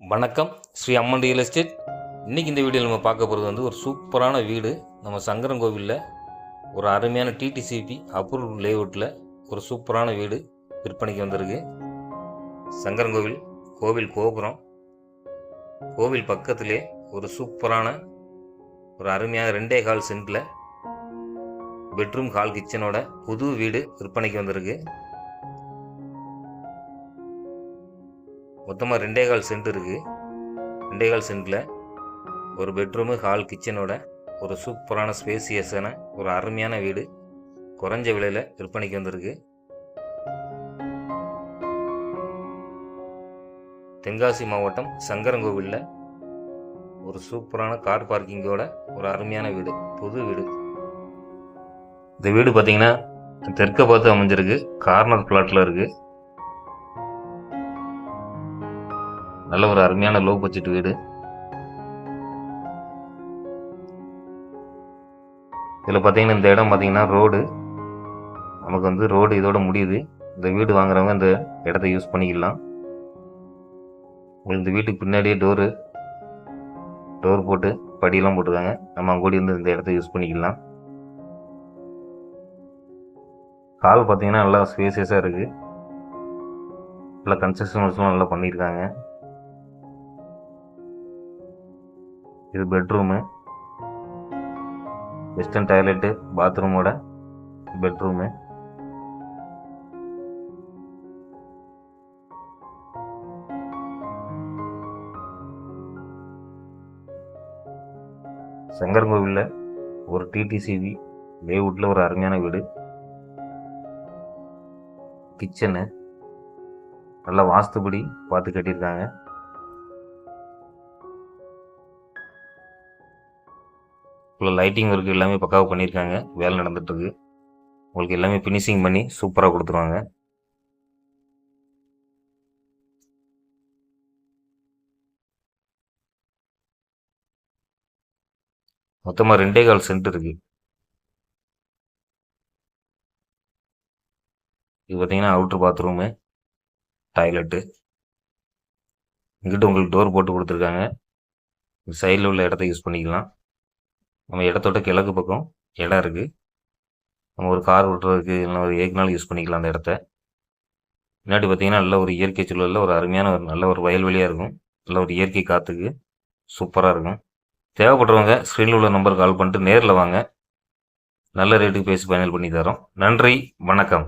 வணக்கம். ஸ்ரீ அம்மன் real estate இன்றைக்கி இந்த வீடியோவில் நம்ம பார்க்க போகிறது வந்து ஒரு சூப்பரான வீடு. நம்ம சங்கரன் கோவிலில் ஒரு அருமையான டிடிசிபி அப்ரூவ் லேஅவுட்டில் ஒரு சூப்பரான வீடு விற்பனைக்கு வந்திருக்கு. சங்கரன் கோவில் கோவில் கோபுரம். கோவில் பக்கத்திலே ஒரு சூப்பரான ஒரு அருமையான ரெண்டே கால் சென்ட்டில் பெட்ரூம் ஹால் கிச்சனோட புது வீடு விற்பனைக்கு வந்திருக்கு. மொத்தமாக ரெண்டே கால் சென்ட் இருக்குது ரெண்டே கால் சென்ட்டில் ஒரு பெட்ரூமு ஹால் கிச்சனோட ஒரு சூப்பரான ஸ்பேசியஸான ஒரு அருமையான வீடு. குறைஞ்ச விலையில் விற்பனைக்கு வந்திருக்கு. தென்காசி மாவட்டம் சங்கரங்கோவிலில் ஒரு சூப்பரான கார் பார்க்கிங்கோட ஒரு அருமையான வீடு புது வீடு. இந்த வீடு பார்த்தீங்கன்னா தெற்கு பார்த்து அமைஞ்சிருக்கு. கார்னர் பிளாட்டில் இருக்குது நல்ல ஒரு அருமையான லோ பட்ஜெட் வீடு. இதில் பார்த்தீங்கன்னா இந்த இடம் பார்த்தீங்கன்னா ரோடு நமக்கு வந்து ரோடு இதோட முடியுது. இந்த வீடு வாங்குறவங்க இந்த இடத்த யூஸ் பண்ணிக்கலாம். உங்களுக்கு இந்த வீட்டுக்கு பின்னாடியே டோரு டோர் போட்டு படியெல்லாம் போட்டிருக்காங்க. நம்ம அங்கோடி வந்து இந்த இடத்த யூஸ் பண்ணிக்கலாம். கால் பார்த்தீங்கன்னா நல்லா ஸ்பேசியஸாக இருக்குது நல்லா கன்ஸ்ட்ரக்ஷன் ஒர்க்ஸ்லாம் நல்லா பண்ணியிருக்காங்க இது பெட்ரூமு வெஸ்டர்ன் டாய்லெட்டு பாத்ரூமோட பெட்ரூமு சங்கரங்கோவிலில் ஒரு டிடிசிவி லேவுட்டில் ஒரு அருமையான வீடு. கிச்சனு நல்லா வாஸ்துபடி பார்த்து கட்டியிருக்காங்க. ஃபுல்லாக லைட்டிங் ஒர்க் எல்லாமே பக்காவாக பண்ணியிருக்காங்க. வேலை நடந்துட்டுருக்கு. உங்களுக்கு எல்லாமே ஃபினிஷிங் பண்ணி சூப்பராக கொடுத்துருவாங்க. மொத்தமாக ரெண்டே கால் சென்ட் இருக்கு. இது பார்த்தீங்கன்னா அவுட்ரு பாத்ரூமு டாய்லெட்டு இங்கிட்ட உங்களுக்கு டோர் போட்டு கொடுத்துருக்காங்க. சைடில் உள்ள இடத்த யூஸ் பண்ணிக்கலாம். நம்ம இடத்தோட கிழக்கு பக்கம் இடம் இருக்குது நம்ம ஒரு கார் ஓட்டுறதுக்கு இல்லை ஒரு ஏக்குனாலும் யூஸ் பண்ணிக்கலாம் அந்த இடத்த. முன்னாடி பார்த்தீங்கன்னா நல்ல ஒரு இயற்கை சூழலில் ஒரு அருமையான ஒரு நல்ல ஒரு வயல்வெளியாக இருக்கும். நல்ல ஒரு இயற்கை காற்றுக்கு சூப்பராக இருக்கும். தேவைப்படுறவங்க ஸ்க்ரீனில் உள்ள நம்பர் கால் பண்ணிட்டு நேரில் வாங்க. நல்ல ரேட்டுக்கு பேசி ஃபைனல் பண்ணி தரோம் நன்றி. வணக்கம்.